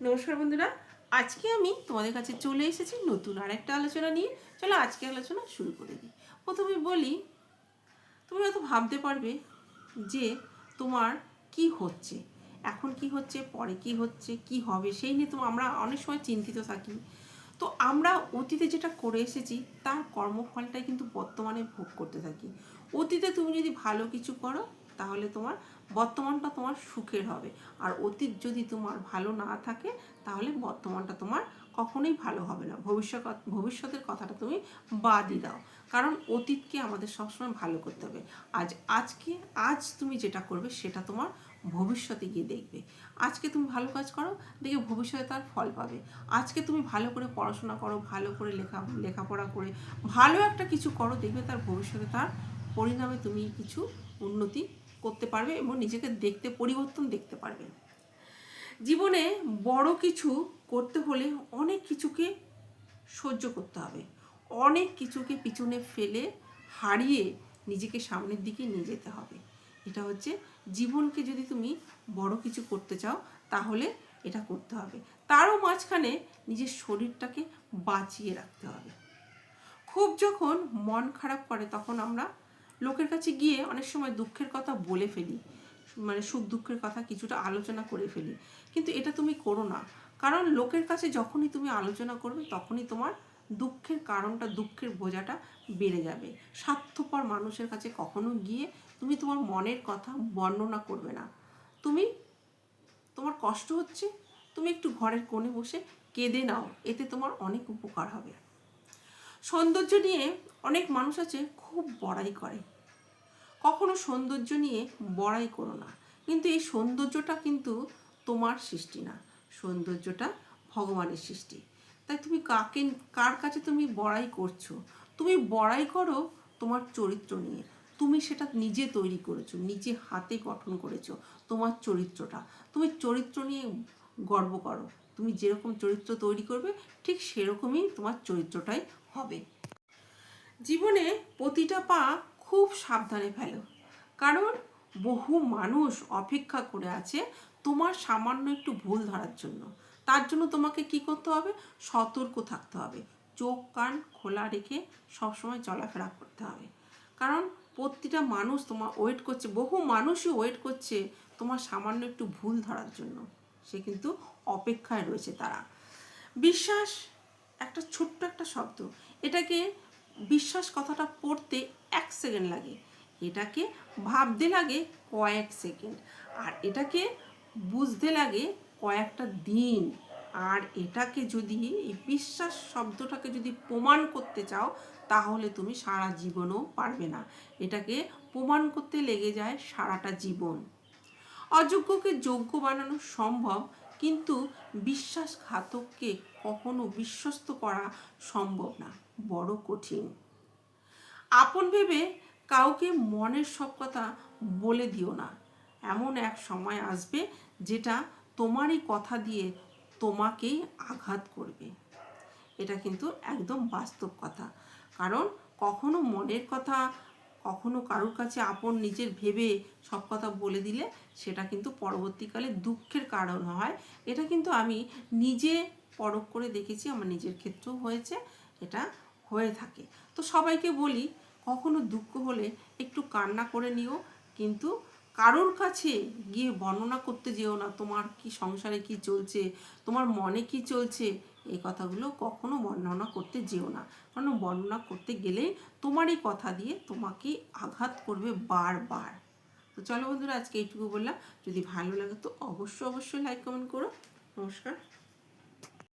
নমস্কার বন্ধুরা, আজকে আমি তোমাদের কাছে চলে এসেছি নতুন আর একটা আলোচনা নিয়ে। চলো আজকে আলোচনা শুরু করে দিই। প্রথমে বলি তুমি হয়তো ভাবতে পারবে যে তোমার কি হচ্ছে, এখন কি হচ্ছে, পরে কি হচ্ছে, কি হবে, সেই নিয়ে তো আমরা অনেক সময় চিন্তিত থাকি। তো আমরা অতীতে যেটা করে এসেছি, তার কর্মফলটাই কিন্তু বর্তমানে ভোগ করতে থাকি। অতীতে তুমি যদি ভালো কিছু করো তাহলে তোমার বর্তমানটা তোমার সুখের হবে। আর অতীত যদি তোমার ভালো না থাকে, তাহলে বর্তমানটা তোমার কখনোই ভালো হবে না। ভবিষ্যৎ, ভবিষ্যতের কথাটা তুমি বাদই দাও। কারণ অতীতকে আমাদের সবসময় ভালো করতে হবে। আজ আজকে, আজ তুমি যেটা করবে, সেটা তোমার ভবিষ্যতে গিয়ে দেখবে। আজকে তুমি ভালো কাজ করো দেখে ভবিষ্যতে তার ফল পাবে। আজকে তুমি ভালো করে পড়াশোনা করো, ভালো করে লেখা, লেখাপড়া করে, ভালো একটা কিছু করো, দেখবে তার ভবিষ্যতে তার পরিণামে তুমি কিছু উন্নতি করতে পারবে এবং নিজেকে দেখতে, পরিবর্তন দেখতে পারবে। জীবনে বড় কিছু করতে হলে অনেক কিছুকে সহ্য করতে হবে। অনেক কিছুকে পিছনে ফেলে হারিয়ে নিজেকে সামনের দিকে নিয়ে যেতে হবে। এটা হচ্ছে জীবনকে যদি তুমি বড় কিছু করতে চাও, তাহলে এটা করতে হবে। তারও মাঝখানে নিজের শরীরটাকে বাঁচিয়ে রাখতে হবে। খুব যখন মন খারাপ করে, তখন আমরা লোকের কাছে গিয়ে অনেক সময় দুঃখের কথা বলে ফেলি মানে সুখ দুঃখের কথা কিছুটা আলোচনা করে ফেলি। কিন্তু এটা তুমি করো না। কারণ লোকের কাছে যখনই তুমি আলোচনা করবে, তখনই তোমার দুঃখের কারণটা, দুঃখের বোঝাটা বেড়ে যাবে। স্বার্থপর মানুষের কাছে কখনো গিয়ে তুমি তোমার মনের কথা বর্ণনা করবে না। তুমি, তোমার কষ্ট হচ্ছে, তুমি একটু ঘরের কোণে বসে কেঁদে নাও, এতে তোমার অনেক উপকার হবে। সৌন্দর্য নিয়ে অনেক মানুষ আছে খুব বড়াই করে। কখনো সৌন্দর্য নিয়ে বড়াই করো না। কিন্তু এই সৌন্দর্যটা কিন্তু তোমার সৃষ্টি না। সৌন্দর্যটা ভগবানের সৃষ্টি। তাই তুমি কাকে, কার কাছে তুমি বড়াই করছ? তুমি বড়াই করো তোমার চরিত্র নিয়ে। তুমি সেটা নিজে তৈরি করেছ, নিজে হাতে গঠন করেছ তোমার চরিত্রটা। তুমি চরিত্র নিয়ে গর্ব করো। তুমি যেরকম চরিত্র তৈরি করবে, ঠিক সেরকমই তোমার চরিত্রটাই হবে। জীবনে প্রতিটা পা খুব সাবধানে ফেলো। কারণ বহু মানুষ অপেক্ষা করে আছে তোমার সামান্য একটু ভুল ধরার জন্য। তার জন্য তোমাকে কি করতে হবে? সতর্ক থাকতে হবে। চোখ, কান খোলা রেখে সবসময় চলাফেরা করতে হবে। কারণ প্রতিটা মানুষ তোমার ওয়েট করছে, বহু মানুষই ওয়েট করছে তোমার সামান্য একটু ভুল ধরার জন্য। সে কিন্তু অপেক্ষায় রয়েছে তারা। বিশ্বাস একটা ছোট্ট একটা শব্দ। এটাকে বিশ্বাস কথাটা পড়তে এক সেকেন্ড লাগে। এটাকে ভাবতে লাগে কয়েক সেকেন্ড। আর এটাকে বুঝতে লাগে কয়েকটা দিন। আর এটাকে যদি, এই বিশ্বাস শব্দটাকে যদি প্রমাণ করতে চাও, তাহলে তুমি সারা জীবনও পারবে না। এটাকে প্রমাণ করতে লেগে যায় সারাটা জীবন। অযোগ্যকে যোগ্য বানানো সম্ভব, কিন্তু বিশ্বাসঘাতককে কখনো বিশ্বস্ত করা সম্ভব না। বড় কঠিন। আপন ভেবে কাউকে মনের সব কথা বলে দিও না। এমন এক সময় আসবে যেটা তোমারই কথা দিয়ে তোমাকেই আঘাত করবে। এটা কিন্তু একদম বাস্তব কথা। কারণ কখনো মনের কথা, কখনো কারোর কাছে আপন নিজের ভেবে সব কথা বলে দিলে সেটা কিন্তু পরবর্তীকালে দুঃখের কারণ হয়। এটা কিন্তু আমি নিজে পরখ করে দেখেছি, আমার নিজের ক্ষেত্রেও হয়েছে। এটা হয়ে থাকে। তো সবাইকে বলি, কখনো দুঃখ হলে একটু কান্না করে নিও, কিন্তু কারোর কাছে গিয়ে বর্ণনা করতে যেও না, তোমার কি সংসারে কি চলছে, তোমার মনে কি চলছে, এই কথাগুলো কখনো বর্ণনা করতে যেও না। কারণ বর্ণনা করতে গেলে তোমারই কথা দিয়ে তোমাকে আঘাত করবে বারবার। তো চলো বন্ধুরা, আজকে এইটুকু বললাম। যদি ভালো লাগে তো অবশ্যই অবশ্যই লাইক কমেন্ট করো। নমস্কার।